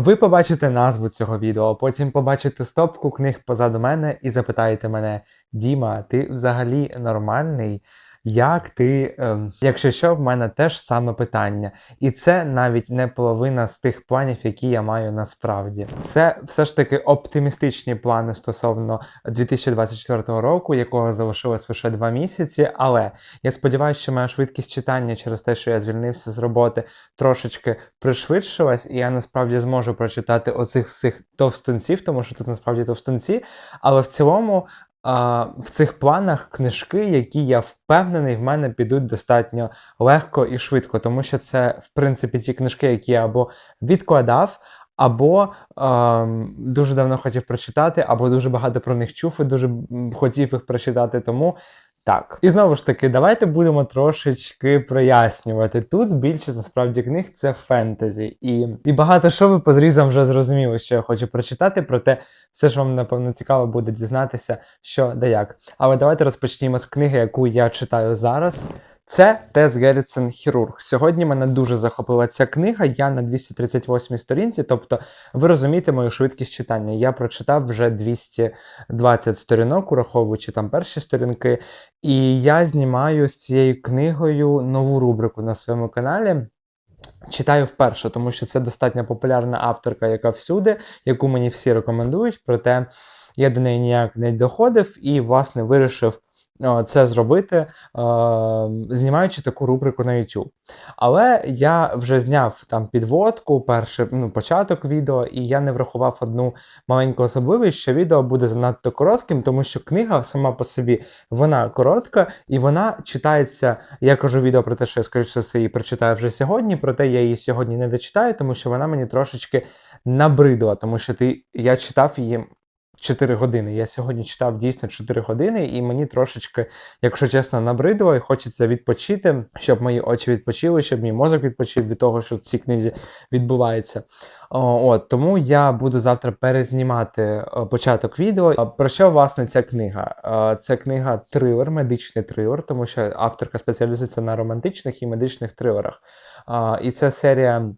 Ви побачите назву цього відео, потім побачите стопку книг позаду мене і запитаєте мене: Діма, ти взагалі нормальний? Як ти, ем, якщо що, в мене теж саме питання, і це навіть не половина з тих планів, які я маю насправді. Це все ж таки оптимістичні плани стосовно 2024 року, якого залишилось лише два місяці. Але я сподіваюся, що моя швидкість читання через те, що я звільнився з роботи, трошечки пришвидшилась, і я насправді зможу прочитати оцих всіх товстунців, тому що тут насправді товстунці. Але в цілому а, в цих планах книжки, які я впевнений, в мене підуть достатньо легко і швидко, тому що це, в принципі, ті книжки, які я або відкладав. Або ем, дуже давно хотів прочитати, або дуже багато про них чув і дуже хотів їх прочитати. Тому так. І знову ж таки, давайте будемо трошечки прояснювати. Тут більше насправді книг це фентезі. І, і багато що ви по зрізам вже зрозуміли, що я хочу прочитати, проте все ж вам, напевно, цікаво буде дізнатися, що да як. Але давайте розпочнімо з книги, яку я читаю зараз. Це Тес Геррітсен Хірург. Сьогодні мене дуже захопила ця книга. Я на 238 сторінці, тобто ви розумієте мою швидкість читання. Я прочитав вже 220 сторінок, ураховуючи там перші сторінки. І я знімаю з цією книгою нову рубрику на своєму каналі. Читаю вперше, тому що це достатньо популярна авторка, яка всюди, яку мені всі рекомендують, проте я до неї ніяк не доходив і, власне, вирішив це зробити, е, знімаючи таку рубрику на YouTube. Але я вже зняв там підводку, перший ну, початок відео, і я не врахував одну маленьку особливість, що відео буде занадто коротким, тому що книга сама по собі вона коротка і вона читається. Я кажу відео про те, що я скоріше все її прочитаю вже сьогодні, проте я її сьогодні не дочитаю, тому що вона мені трошечки набридла, тому що ти я читав її. 4 години. Я сьогодні читав дійсно 4 години, і мені трошечки, якщо чесно, набридло, і хочеться відпочити, щоб мої очі відпочили, щоб мій мозок відпочив від того, що в цій книзі відбувається. От тому я буду завтра перезнімати е, початок відео. Про що власне ця книга? Е, Це книга трилер, медичний трилер, тому що авторка спеціалізується на романтичних і медичних трилерах. І це серія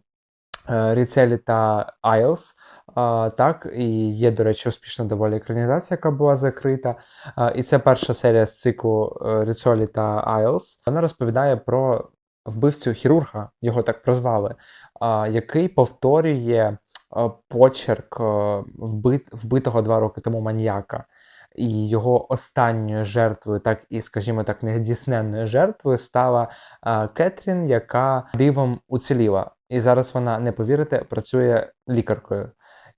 е, Ріцелі та Айлс. А, так, і є, до речі, успішна доволі екранізація, яка була закрита. А, і це перша серія з циклу е, Ріцолі та Айлс. Вона розповідає про вбивцю хірурга, його так прозвали, а, який повторює почерк вбит, вбитого два роки тому маніяка. І його останньою жертвою, так і, скажімо так, нездійсненною жертвою стала а, Кетрін, яка дивом уціліла. І зараз вона, не повірите, працює лікаркою.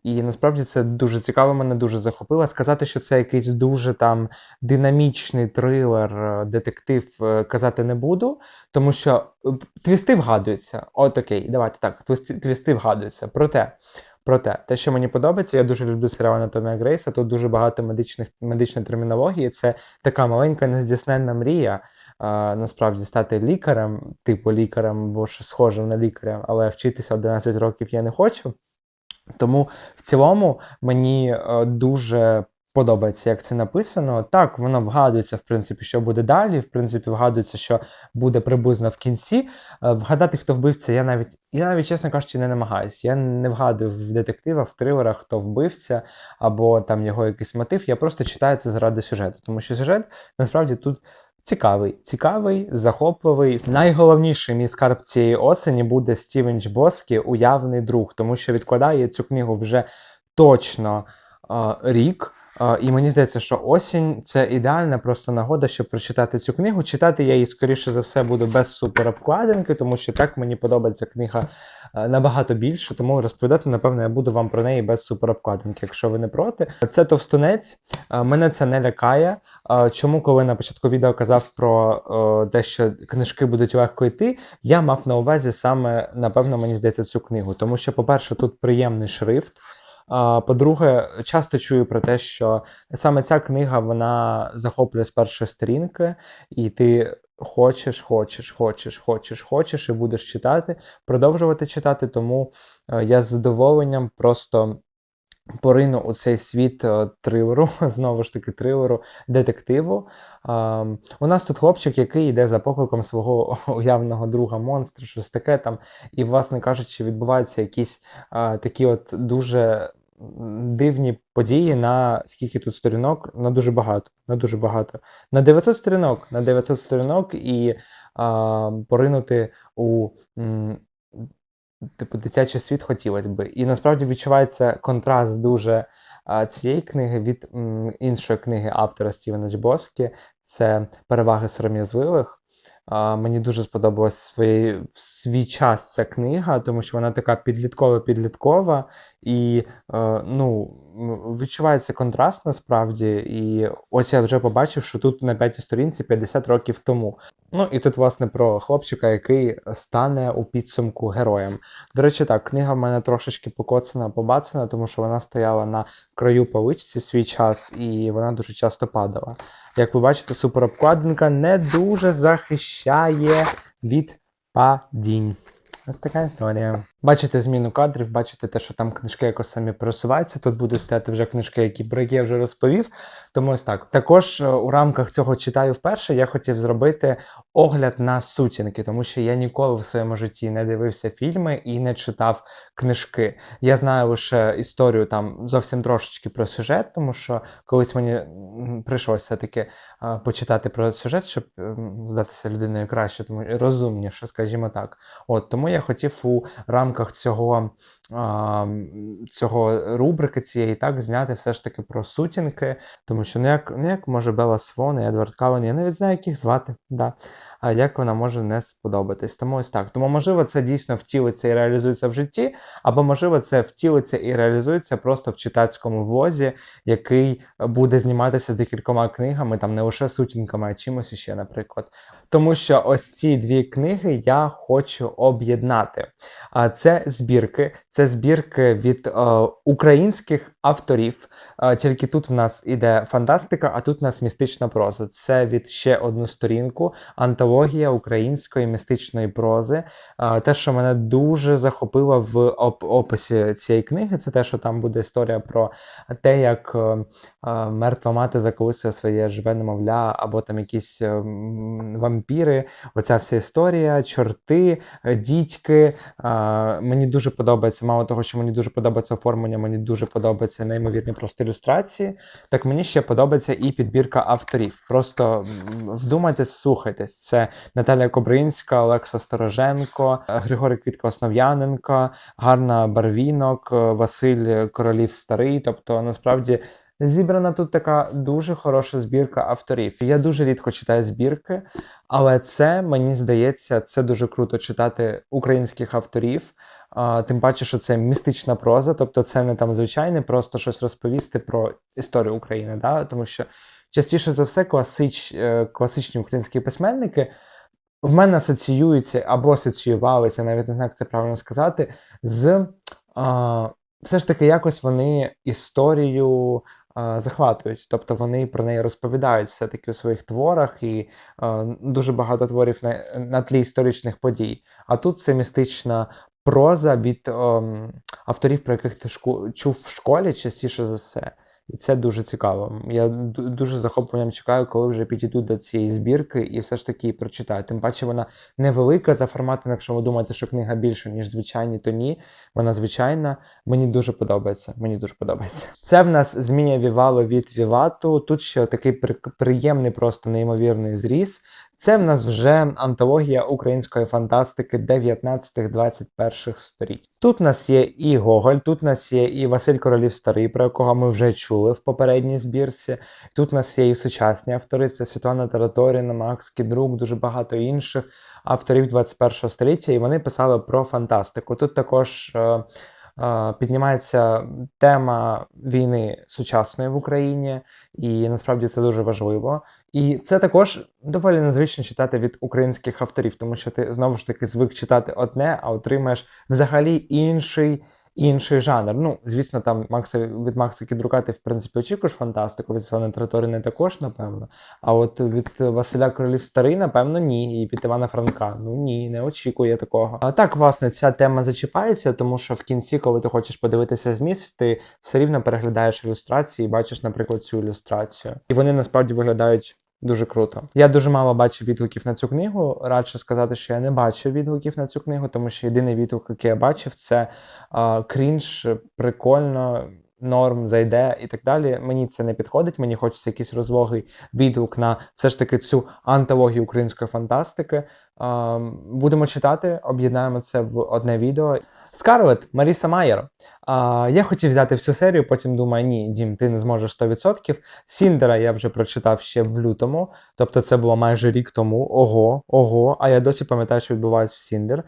І насправді це дуже цікаво, мене дуже захопило. Сказати, що це якийсь дуже там динамічний трилер, е, детектив, е, казати не буду, тому що е, твісти вгадуються. От окей, давайте так, твісти, вгадуються. Проте, проте, те, що мені подобається, я дуже люблю серіал Анатомія Грейса. Тут дуже багато медичних медичної термінології. Це така маленька нездійсненна мрія. А, насправді стати лікарем, типу лікарем, бо що схожим на лікаря, але вчитися 11 років я не хочу. Тому в цілому мені е, дуже подобається, як це написано. Так, воно вгадується, в принципі, що буде далі. В принципі, вгадується, що буде приблизно в кінці. Е, Вгадати, хто вбивця, я навіть, я навіть, чесно кажучи, не намагаюся. Я не вгадую в детективах, в трилерах, хто вбивця, або там його якийсь мотив. Я просто читаю це заради сюжету, тому що сюжет насправді тут. Цікавий, цікавий, захопливий. Найголовніший мій скарб цієї осені буде Стівен Боскі уявний друг, тому що відкладає цю книгу вже точно е, рік. Е, і мені здається, що осінь це ідеальна просто нагода, щоб прочитати цю книгу. Читати я її, скоріше за все, буду без суперобкладинки, тому що так мені подобається книга набагато більше. Тому розповідати, напевно, я буду вам про неї без суперобкладинки, якщо ви не проти. Це товстунець, е, мене це не лякає. Е, Чому, коли на початку відео казав про е, те, що книжки будуть легко йти, я мав на увазі саме, напевно, мені здається, цю книгу. Тому що, по-перше, тут приємний шрифт. По-друге, часто чую про те, що саме ця книга вона захоплює з першої сторінки, і ти хочеш, хочеш, хочеш, хочеш, хочеш, і будеш читати, продовжувати читати. Тому е, я з задоволенням просто порину у цей світ е, трилеру, знову ж таки, трилеру, детективу. У нас тут хлопчик, який йде за покликом свого уявного друга монстра, щось таке там. І, власне кажучи, відбуваються якісь е, такі от дуже дивні події на скільки тут сторінок? На дуже багато. На дуже багато. На 900 сторінок, на 900 сторінок і а, поринути у м, типу дитячий світ хотілося би. І насправді відчувається контраст дуже а, цієї книги від м, іншої книги автора Стівена Джбоскі. Це переваги сором'язливих. А, мені дуже сподобалась свої, в свій час ця книга, тому що вона така підліткова-підліткова, і е, ну, відчувається контраст насправді. І ось я вже побачив, що тут на п'ятій сторінці 50 років тому. Ну і тут, власне, про хлопчика, який стане у підсумку героєм. До речі, так, книга в мене трошечки покоцана, побацана, тому що вона стояла на краю поличці в свій час, і вона дуже часто падала. Як ви бачите, суперобкладинка не дуже захищає від падінь. Ось така історія. Бачите зміну кадрів, бачите те, що там книжки якось самі пересуваються. Тут будуть стояти вже книжки, які про які я вже розповів. Тому ось так. Також е, у рамках цього читаю вперше. Я хотів зробити огляд на сутінки, тому що я ніколи в своєму житті не дивився фільми і не читав книжки. Я знаю лише історію там зовсім трошечки про сюжет, тому що колись мені прийшлося все-таки е, почитати про сюжет, щоб ем, здатися людиною краще, тому розумніше, скажімо так. От тому я хотів у рамках цього, цього рубрики цієї так зняти все ж таки про сутінки, тому що ну як, ну як може Бела Свон і Едвард Кален, я навіть знаю, як їх звати. Да. А як вона може не сподобатись. Тому ось так. Тому, можливо, це дійсно втілиться і реалізується в житті, або, можливо, це втілиться і реалізується просто в читацькому влозі, який буде зніматися з декількома книгами, там не лише сутінками, а чимось іще, наприклад. Тому що ось ці дві книги я хочу об'єднати. А це збірки, це збірки від е, українських авторів. Тільки тут в нас іде фантастика, а тут в нас містична проза. Це від ще одну сторінку, антологія української містичної прози. Те, що мене дуже захопило в оп- описі цієї книги, це те, що там буде історія про те, як е, е, мертва мати заколисує своє живе немовля, або там якісь е, м, вампіри. Оця вся історія, чорти, е, дідьки. Е, Мені дуже подобається, мало того, що мені дуже подобається оформлення, мені дуже подобаються неймовірні просто ілюстрації. Так мені ще подобається і підбірка авторів. Просто вдумайтесь, вслухайтесь. Це Наталія Кобринська, Олекса Стороженко, Григорій Квітка Основ'яненко, Гарна Барвінок, е, Василь Королів Старий. Тобто, насправді. Зібрана тут така дуже хороша збірка авторів. Я дуже рідко читаю збірки, але це мені здається, це дуже круто читати українських авторів. Тим паче, що це містична проза, тобто це не там звичайне, просто щось розповісти про історію України. Да? Тому що частіше за все класич, е, класичні українські письменники в мене асоціюються або асоціювалися, навіть не знаю, як це правильно сказати, з а, все ж таки якось вони історію захватують, тобто вони про неї розповідають все-таки у своїх творах, і дуже багато творів на, на тлі історичних подій. А тут це містична проза від о, авторів, про яких ти шку- чув в школі частіше за все. І це дуже цікаво. Я дуже захопленням чекаю, коли вже підійду до цієї збірки і все ж таки прочитаю. Тим паче вона невелика за форматом, якщо ви думаєте, що книга більша, ніж звичайні, то ні. Вона звичайна. Мені дуже подобається. Мені дуже подобається. Це в нас змія Вівало від Вівату. Тут ще такий при- приємний, просто неймовірний зріз. Це в нас вже антологія української фантастики 19-21 століть. Тут в нас є і Гоголь, тут в нас є і Василь Королів Старий, про якого ми вже чули в попередній збірці. Тут в нас є і сучасні автори, це Світлана Тараторіна, Макс Кідрук, дуже багато інших авторів 21 століття, і вони писали про фантастику. Тут також. е, е, Піднімається тема війни сучасної в Україні, і насправді це дуже важливо. І це також доволі незвично читати від українських авторів, тому що ти знову ж таки звик читати одне, а отримаєш взагалі інший, інший жанр. Ну, звісно, там Макса від Макса Кідрука ти в принципі очікуєш фантастику, від Свана Траторини також, напевно. А от від Василя Королів Старий, напевно, ні. І від Івана Франка. Ну ні, не очікує такого. А так, власне, ця тема зачіпається, тому що в кінці, коли ти хочеш подивитися зміст, ти все рівно переглядаєш ілюстрації і бачиш, наприклад, цю ілюстрацію. І вони насправді виглядають. Дуже круто. Я дуже мало бачив відгуків на цю книгу. Радше сказати, що я не бачив відгуків на цю книгу, тому що єдиний відгук, який я бачив, це а, крінж, прикольно, норм, зайде і так далі. Мені це не підходить. Мені хочеться якийсь розвогий відгук на все ж таки цю антологію української фантастики. Будемо читати, об'єднаємо це в одне відео. Скарлет Маріса Майер. А, я хотів взяти всю серію, потім думаю, ні, Дім, ти не зможеш 100%. Сіндера я вже прочитав ще в лютому, тобто це було майже рік тому. Ого, ого. А я досі пам'ятаю, що відбувається в Сіндер.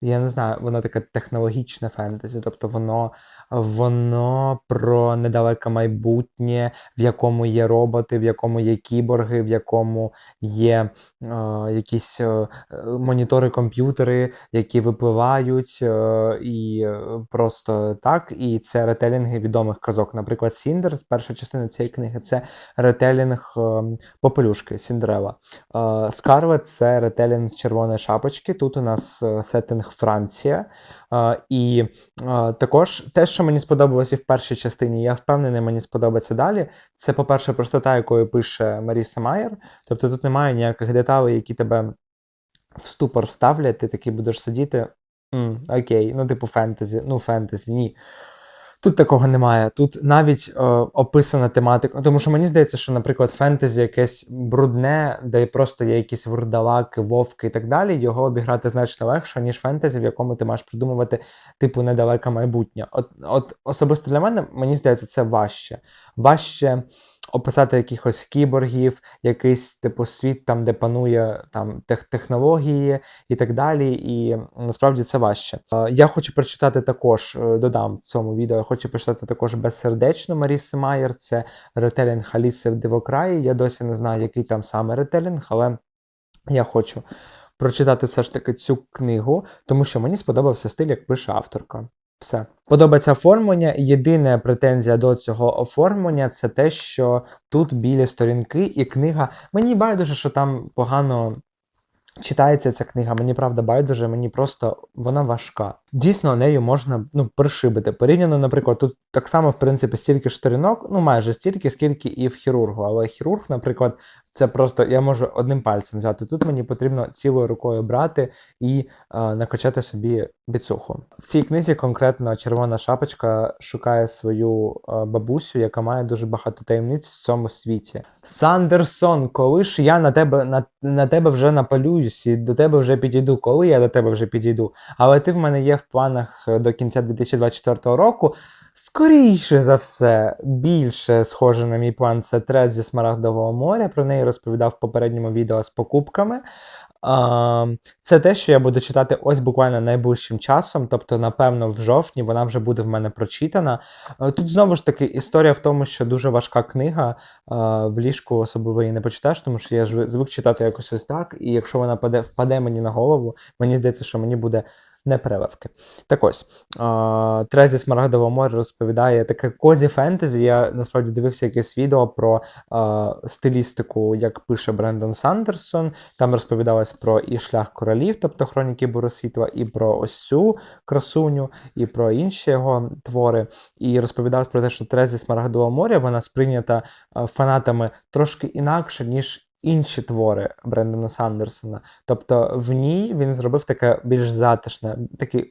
Я не знаю, воно таке технологічне фентезі, тобто воно, воно про недалеке майбутнє, в якому є роботи, в якому є кіборги, в якому є е, якісь е, монітори, комп'ютери, які випливають, е, і е, просто так. І це ретелінги відомих казок. Наприклад, Сіндер, перша частина цієї книги, це ретелінг е, Попелюшки Сіндрела. Е, Скарлет це ретелінг червоної шапочки. Тут у нас е, сеттинг Франція. І також те, що мені сподобалося і в першій частині, я впевнений, мені сподобається далі. Це, по-перше, простота, якою пише Маріса Майер. Тобто тут немає ніяких деталей, які тебе в ступор ставлять, ти такий будеш сидіти. Окей, ну, типу, фентезі, ну, фентезі, ні. Тут такого немає. Тут навіть е, описана тематика. Тому що мені здається, що, наприклад, фентезі якесь брудне, де просто є якісь вурдалаки, вовки і так далі, його обіграти значно легше, ніж фентезі, в якому ти маєш придумувати, типу, недалеке майбутнє. От, от особисто для мене, мені здається, це важче. Важче описати якихось кіборгів, якийсь типу світ, там, де панує там тех технології і так далі. І насправді це важче. Я хочу прочитати також, е, додам в цьому відео, я хочу прочитати також безсердечно Маріси Майер. Це ретелінг Аліси в Дивокраї. Я досі не знаю, який там саме ретелінг, але я хочу прочитати все ж таки цю книгу, тому що мені сподобався стиль, як пише авторка. Все. Подобається оформлення. Єдина претензія до цього оформлення це те, що тут білі сторінки і книга. Мені байдуже, що там погано читається ця книга. Мені правда байдуже, мені просто вона важка. Дійсно, нею можна ну, пришибити. Порівняно, наприклад, тут так само, в принципі, стільки ж сторінок, ну майже стільки, скільки і в хірургу. Але хірург, наприклад, це просто я можу одним пальцем взяти. Тут мені потрібно цілою рукою брати і е, накачати собі біцуху. В цій книзі конкретно червона шапочка шукає свою е, бабусю, яка має дуже багато таємниць в цьому світі. Сандерсон, коли ж я на тебе на, на тебе вже напалююсь і до тебе вже підійду, коли я до тебе вже підійду. Але ти в мене є в планах е, до кінця 2024 року. Скоріше за все, більше схоже на мій план це трес зі Смарагдового моря. Про неї розповідав в попередньому відео з покупками. Це те, що я буду читати ось буквально найближчим часом, тобто, напевно, в жовтні вона вже буде в мене прочитана. Тут знову ж таки історія в тому, що дуже важка книга. В ліжку особливо її не почитаєш, тому що я звик читати якось ось так, і якщо вона впаде мені на голову, мені здається, що мені буде не переливки. Так ось, Трезі Смарагдового моря розповідає таке козі фентезі. Я насправді дивився якесь відео про стилістику, як пише Брендон Сандерсон. Там розповідалось про і шлях королів, тобто хроніки Буросвітла, і про ось цю красуню, і про інші його твори. І розповідалось про те, що Трезі Смарагдового моря вона сприйнята фанатами трошки інакше, ніж інші твори Брендона Сандерсона. Тобто в ній він зробив таке більш затишне, такий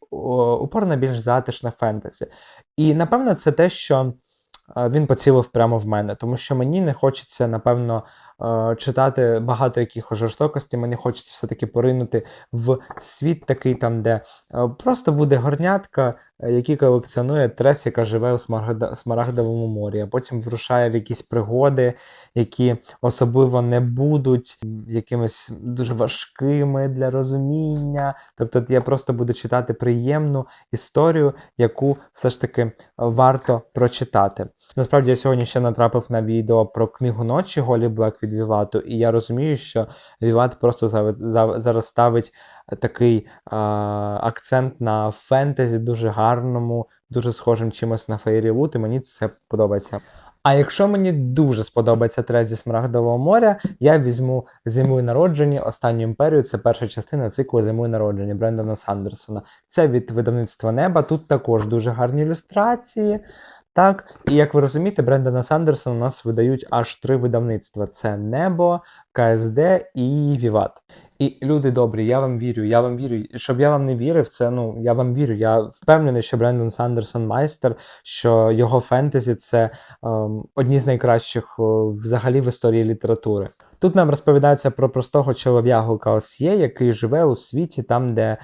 упор на більш затишне фентезі. І напевно це те, що е, він поцілив прямо в мене, тому що мені не хочеться, напевно, читати багато якихось жорстокостей, мені хочеться все-таки поринути в світ такий там, де е, просто буде горнятка, е, який колекціонує трес, яка живе у Смарагдовому морі, а потім врушає в якісь пригоди, які особливо не будуть якимись дуже важкими для розуміння. Тобто я просто буду читати приємну історію, яку все ж таки варто прочитати. Насправді я сьогодні ще натрапив на відео про книгу ночі Голі Блек від Вівату, і я розумію, що Віват просто зараз ставить такий а, акцент на фентезі дуже гарному, дуже схожим чимось на Фейрі Вуд, і мені це подобається. А якщо мені дуже сподобається трек зі Смарагдового моря, я візьму зимою народжені, останню імперію. Це перша частина циклу зимою народжені Брендона Сандерсона. Це від видавництва неба. Тут також дуже гарні ілюстрації. Так, і як ви розумієте, Брендона Сандерсона у нас видають аж три видавництва: це Небо, КСД і Віват. І люди добрі, я вам вірю, я вам вірю. Щоб я вам не вірив, це ну я вам вірю. Я впевнений, що Брендон Сандерсон майстер, що його фентезі це ем, одні з найкращих о, взагалі в історії літератури. Тут нам розповідається про простого чолов'ягу Каосьє, який живе у світі, там, де е,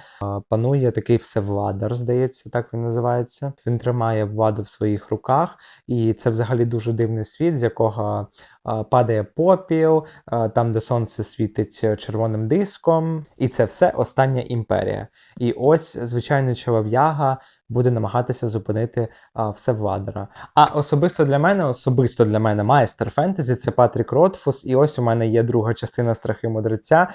панує такий всевладар, здається, так він називається. Він тримає владу в своїх руках, і це взагалі дуже дивний світ, з якого е, падає попіл, е, там, де сонце світить червоним диском, і це все остання імперія. І ось звичайний чолов'яга буде намагатися зупинити а, Всевладара. А особисто для мене, особисто для мене майстер фентезі це Патрік Ротфус, і ось у мене є друга частина страхи мудреця.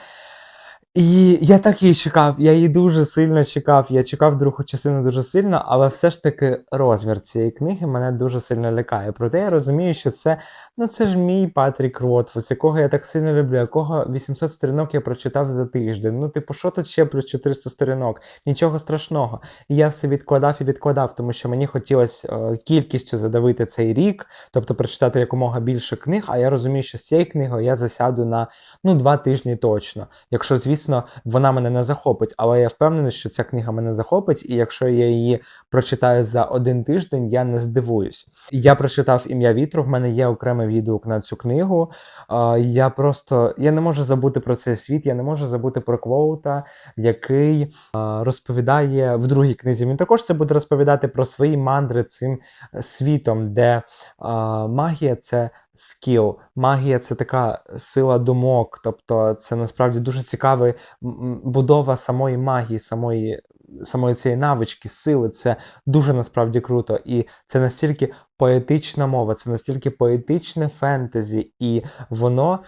І я так її чекав, я її дуже сильно чекав. Я чекав другу частину дуже сильно, але все ж таки розмір цієї книги мене дуже сильно лякає. Проте я розумію, що це ну це ж мій Патрік Ротфус, якого я так сильно люблю, якого 800 сторінок я прочитав за тиждень. Ну, типу, що тут ще плюс 400 сторінок? Нічого страшного. І я все відкладав і відкладав, тому що мені хотілося е, кількістю задавити цей рік, тобто прочитати якомога більше книг. А я розумію, що з цією книгою я засяду на ну два тижні точно. Якщо, звісно, вона мене не захопить, але я впевнений, що ця книга мене захопить, і якщо я її прочитаю за один тиждень, я не здивуюсь. Я прочитав ім'я вітру. В мене є окремий відгук на цю книгу. Я просто я не можу забути про цей світ, я не можу забути про Квоута, який розповідає в другій книзі. Він також це буде розповідати про свої мандри цим світом, де магія це скіл. Магія це така сила думок, тобто це насправді дуже цікава будова самої магії, самої самої цієї навички, сили. Це дуже насправді круто. І це настільки поетична мова, це настільки поетичне фентезі, і воно.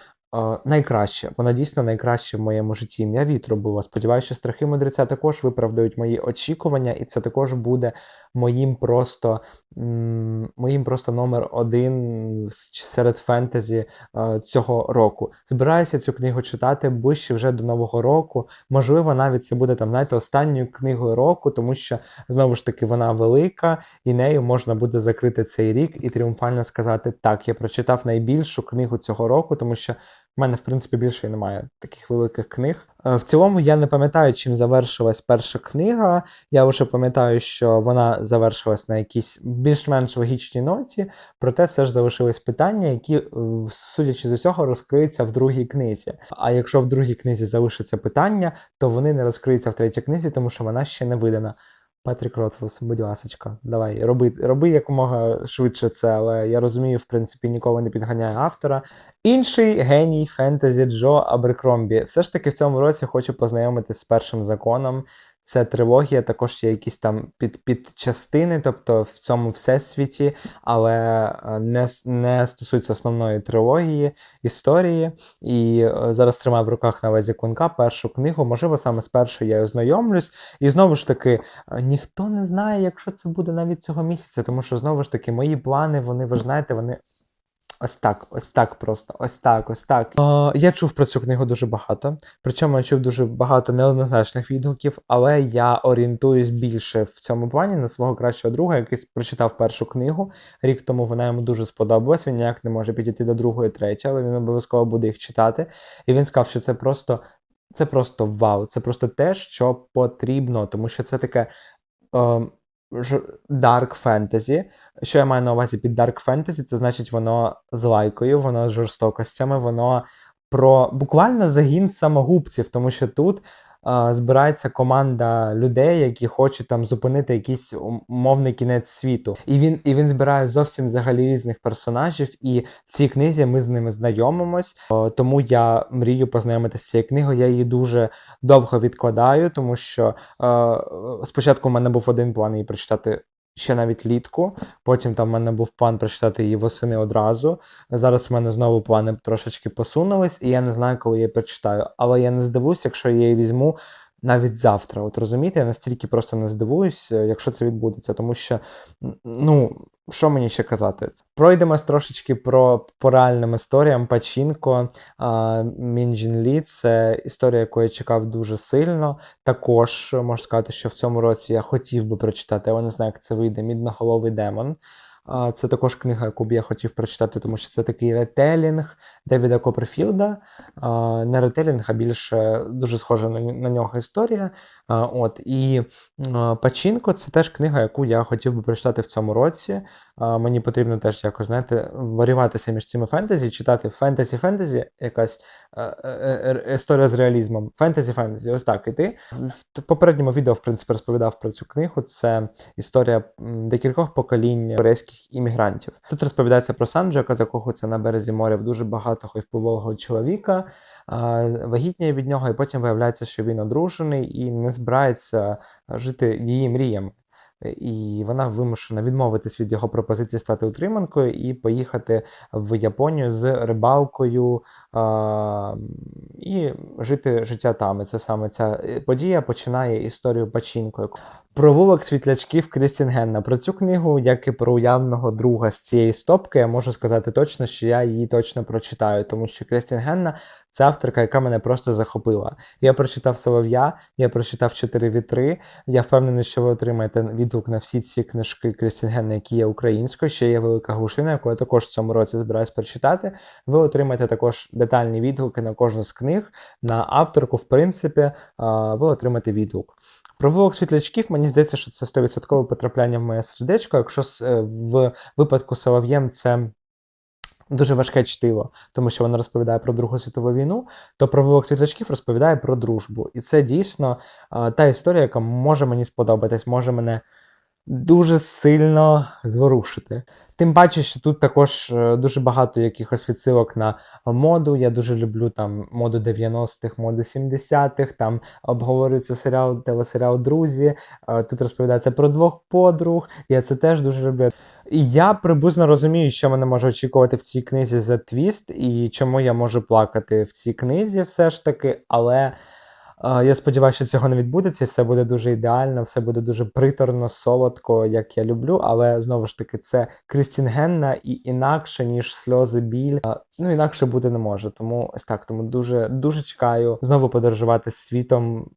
Найкраще, вона дійсно найкраще в моєму житті. Ім'я вітру було. Сподіваюся, що страхи мудреця також виправдають мої очікування, і це також буде моїм просто моїм просто номер один серед фентезі цього року. Збираюся цю книгу читати ближче вже до нового року. Можливо, навіть це буде там, знаєте, останньою книгою року, тому що знову ж таки вона велика, і нею можна буде закрити цей рік і тріумфально сказати: так, я прочитав найбільшу книгу цього року, тому що. У мене, в принципі, більше немає таких великих книг. Е, в цілому я не пам'ятаю, чим завершилась перша книга. Я вже пам'ятаю, що вона завершилась на якійсь більш-менш логічній ноті, проте все ж залишились питання, які, е, судячи з усього, розкриються в другій книзі. А якщо в другій книзі залишаться питання, то вони не розкриються в третій книзі, тому що вона ще не видана. Патрік Ротфус, будь ласочка, давай, роби роби якомога швидше це, але я розумію, в принципі, ніколи не підганяє автора. Інший геній фентезі Джо Аберкромбі. Все ж таки в цьому році хочу познайомитись з першим законом. Це трилогія, також є якісь там під, підчастини, тобто в цьому всесвіті, але е, не не стосується основної трилогії історії. І е, зараз тримаю в руках на везі кунка першу книгу. Можливо, саме з першої я ознайомлюсь. І знову ж таки, е, ніхто не знає, якщо це буде навіть цього місяця, тому що знову ж таки мої плани, вони ви ж знаєте, вони Ось так, ось так просто, ось так, ось так. О, я чув про цю книгу дуже багато. Причому я чув дуже багато неоднозначних відгуків, але я орієнтуюсь більше в цьому плані на свого кращого друга, який прочитав першу книгу. Рік тому вона йому дуже сподобалась. Він ніяк не може підійти до другої, третьої, але він обов'язково буде їх читати. І він сказав, що це просто це просто вау, це просто те, що потрібно, тому що це таке. Е, Dark Fantasy. Що я маю на увазі під Dark Fantasy, це значить воно з лайкою, воно з жорстокостями, воно про буквально загін самогубців, тому що тут збирається команда людей, які хочуть там зупинити якийсь умовний кінець світу. І він і він збирає зовсім взагалі різних персонажів. І в цій книзі ми з ними знайомимось. Тому я мрію познайомитися з цією книгою. Я її дуже довго відкладаю, тому що е, спочатку в мене був один план її прочитати ще навіть літку. Потім там в мене був план прочитати її восени одразу. Зараз в мене знову плани трошечки посунулись, і я не знаю, коли я прочитаю. Але я не здивуюсь, якщо я її візьму навіть завтра. От розумієте, я настільки просто не здивуюсь, е, якщо це відбудеться, тому що ну. Що мені ще казати? Пройдемось трошечки про по реальним історіям. Пачінко, Мінджін Лі це історія, яку я чекав дуже сильно. Також можу сказати, що в цьому році я хотів би прочитати, але не знаю, як це вийде. Мідноголовий демон. Це також книга, яку б я хотів прочитати, тому що це такий ретелінг Девіда Коперфілда. Не ретелінг, а більше дуже схожа на нього історія. От і Пачінко це теж книга, яку я хотів би прочитати в цьому році. Мені потрібно теж якось знаєте, варюватися між цими фентезі, читати фентезі-фентезі, якась е, е, е, історія з реалізмом. Фентезі-фентезі, ось так іти. В попередньому відео, в принципі, розповідав про цю книгу. Це історія декількох поколінь корейських іммігрантів. Тут розповідається про Санджо, яка закохується на березі моря в дуже багатого і впливового чоловіка. Вагітніє від нього, і потім виявляється, що він одружений і не збирається жити її мріями. І вона вимушена відмовитись від його пропозиції стати утриманкою і поїхати в Японію з рибалкою а, і жити життя там. І це саме ця е, подія починає історію Пачінко. Провулок світлячків Крістін Генна. Про цю книгу, як і про уявного друга з цієї стопки, я можу сказати точно, що я її точно прочитаю, тому що Крістін Генна це авторка, яка мене просто захопила. Я прочитав Солов'я, я прочитав чотири вітри. Я впевнений, що ви отримаєте відгук на всі ці книжки Крістін Генна, які є українською. Ще є велика глушина, яку я також в цьому році збираюсь прочитати. Ви отримаєте також детальні відгуки на кожну з книг, на авторку, в принципі, ви отримаєте відгук. Провулок світлячків, мені здається, що це 100% потрапляння в моє сердечко. Якщо е, в випадку Солов'єм це дуже важке чтиво, тому що вона розповідає про Другу світову війну, то провулок світлячків розповідає про дружбу. І це дійсно та історія, яка може мені сподобатись, може мене дуже сильно зворушити. Тим паче, що тут також е, дуже багато якихось відсилок на моду. Я дуже люблю там моду 90-х, моду 70-х. Там обговорюється серіал, телесеріал Друзі. Е, Тут розповідається про двох подруг. Я це теж дуже люблю. І я приблизно розумію, що мене може очікувати в цій книзі за твіст, і чому я можу плакати в цій книзі, все ж таки, але. Я сподіваюся, що цього не відбудеться, і все буде дуже ідеально, все буде дуже приторно, солодко, як я люблю. Але знову ж таки, це Крістін Генна і інакше, ніж сльози біль. Ну, інакше бути не може. Тому ось так. Тому дуже дуже чекаю знову подорожувати світом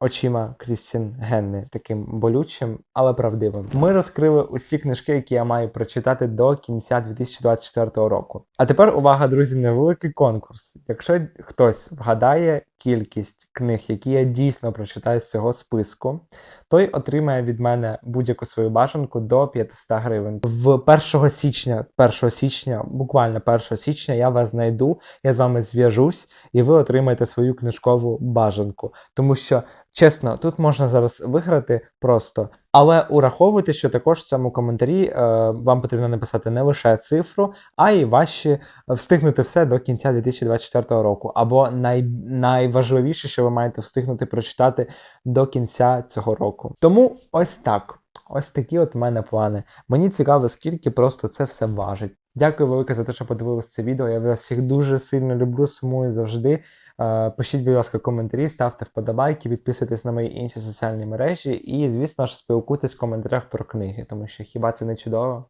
очима Крістін Генни, таким болючим, але правдивим. Ми розкрили усі книжки, які я маю прочитати до кінця 2024 року. А тепер увага, друзі, невеликий конкурс. Якщо хтось вгадає кількість книг, які я дійсно прочитаю з цього списку, той отримає від мене будь-яку свою бажанку до 500 гривень. В 1 січня, 1 січня, буквально 1 січня, я вас знайду, я з вами зв'яжусь, і ви отримаєте свою книжкову бажанку. Тому що, чесно, тут можна зараз виграти просто. Але ураховуйте, що також в цьому коментарі е, вам потрібно написати не лише цифру, а й ваші встигнути все до кінця 2024 року. Або най, найважливіше, що ви маєте встигнути прочитати до кінця цього року. Тому ось так. Ось такі от в мене плани. Мені цікаво, скільки просто це все важить. Дякую велике за те, що подивилися це відео. Я вас всіх дуже сильно люблю, сумую завжди. Е, Пишіть, будь ласка, коментарі, ставте вподобайки, підписуйтесь на мої інші соціальні мережі і, звісно ж, спілкуйтесь в коментарях про книги, тому що хіба це не чудово?